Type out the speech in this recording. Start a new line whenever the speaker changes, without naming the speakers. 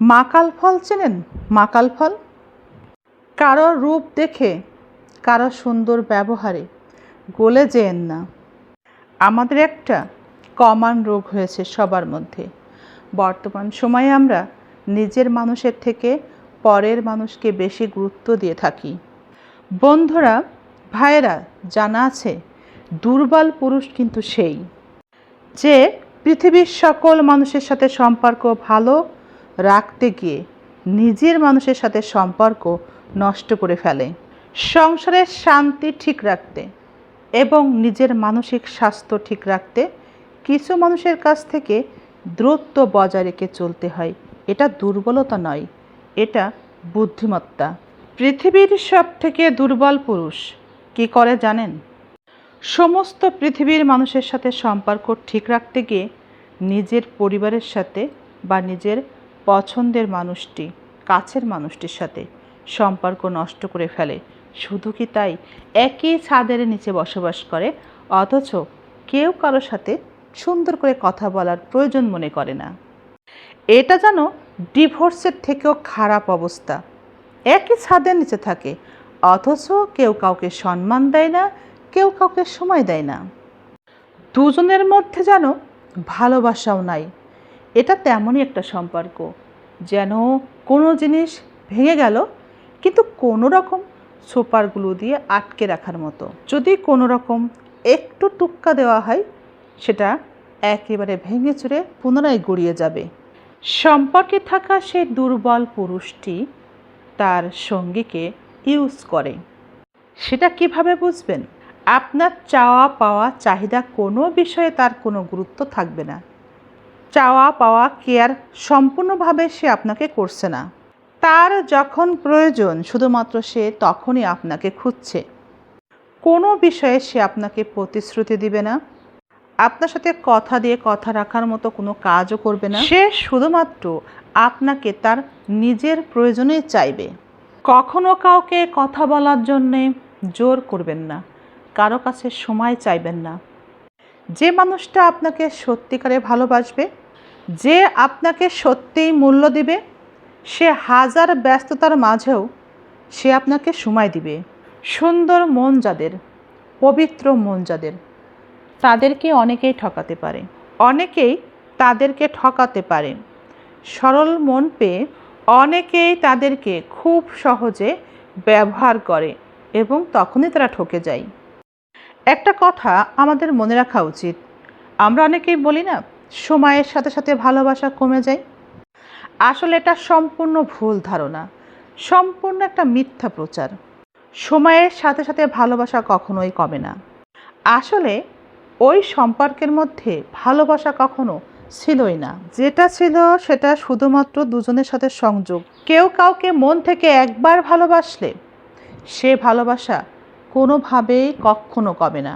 মাকাল ফল চেনেন? মাকাল ফল? কারও রূপ দেখে, কারও সুন্দর ব্যবহারে গলে যেন না। আমাদের একটা কমন রোগ হয়েছে সবার মধ্যে। বর্তমান সময়ে আমরা নিজের মানুষের থেকে পরের মানুষকে বেশি গুরুত্ব দিয়ে থাকি। বন্ধুরা, ভাইয়েরা, জানা আছে, দুর্বল পুরুষ কিন্তু সেই। যে পৃথিবীর সকল মানুষের সাথে সম্পর্ক ভালো রাখতে গিয়ে নিজের মানুষের সাথে সম্পর্ক নষ্ট করে ফেলে। সংসারের শান্তি ঠিক রাখতে এবং নিজের মানসিক স্বাস্থ্য ঠিক রাখতে কিছু মানুষের কাছ থেকে দূরত্ব বজায় রেখে চলতে হয়। এটা দুর্বলতা নয়, এটা বুদ্ধিমত্তা। পৃথিবীর সব থেকে দুর্বল পুরুষ কি করে জানেন? সমস্ত পৃথিবীর মানুষের সাথে সম্পর্ক ঠিক রাখতে গিয়ে নিজের পরিবারের সাথে বা নিজের পছন্দের মানুষটি, কাছের মানুষটির সাথে সম্পর্ক নষ্ট করে ফেলে। শুধু কি তাই? একই ছাদের নিচে বসবাস করে, অথচ কেউ কারোর সাথে সুন্দর করে কথা বলার প্রয়োজন মনে করে না। এটা যেন ডিভোর্সের থেকেও খারাপ অবস্থা। একই ছাদের নিচে থাকে, অথচ কেউ কাউকে সম্মান দেয় না, কেউ কাউকে সময় দেয় না। দুজনের মধ্যে যেন ভালোবাসাও নাই এটা তেমনই একটা সম্পর্ক। যেন কোনো জিনিস ভেঙে গেল, কিন্তু কোনো রকম সুপারগুলো দিয়ে আটকে রাখার মতো। যদি কোনো রকম একটু টুক্কা দেওয়া হয়, সেটা একেবারে ভেঙে চুরে পুনরায় গড়িয়ে যাবে। সম্পর্কে থাকা সেই দুর্বল পুরুষটি তার সঙ্গীকে ইউজ করে। সেটা কীভাবে বুঝবেন? আপনার চাওয়া পাওয়া চাহিদা কোনো বিষয়ে তার কোনো গুরুত্ব থাকবে না। চাওয়া পাওয়া কেয়ার সম্পূর্ণভাবে সে আপনাকে করছে না। তার যখন প্রয়োজন, শুধুমাত্র সে তখনই আপনাকে খুঁজছে। কোনো বিষয়ে সে আপনাকে প্রতিশ্রুতি দিবে না। আপনার সাথে কথা দিয়ে কথা রাখার মতো কোনো কাজও করবে না। সে শুধুমাত্র আপনাকে তার নিজের প্রয়োজনে চাইবে। কখনো কাউকে কথা বলার জন্যে জোর করবেন না। কারও কাছে সময় চাইবেন না। যে মানুষটা আপনাকে সত্যিকারে ভালোবাসবে, যে আপনাকে সত্যিই মূল্য দিবে, সে হাজার ব্যস্ততার মাঝেও সে আপনাকে সময় দিবে। সুন্দর মন যাদের, পবিত্র মন যাদের, তাদেরকে অনেকেই ঠকাতে পারে। অনেকেই তাদেরকে ঠকাতে পারে। সরল মন পেয়ে অনেকেই তাদেরকে খুব সহজে ব্যবহার করে এবং তখনই তারা ঠকে যায়। একটা কথা আমাদের মনে রাখা উচিত। আমরা অনেকেই বলি না, সময়ের সাথে সাথে ভালোবাসা কমে যায়। আসলে এটা সম্পূর্ণ ভুল ধারণা। সম্পূর্ণ একটা মিথ্যা প্রচার। সময়ের সাথে সাথে ভালোবাসা কখনোই কমে না। আসলে ওই সম্পর্কের মধ্যে ভালোবাসা কখনো ছিলই না। যেটা ছিল সেটা শুধুমাত্র দুজনের সাথে সংযোগ। কেউ কাউকে মন থেকে একবার ভালোবাসলে সে ভালোবাসা কোনোভাবেই কখনো কমে না।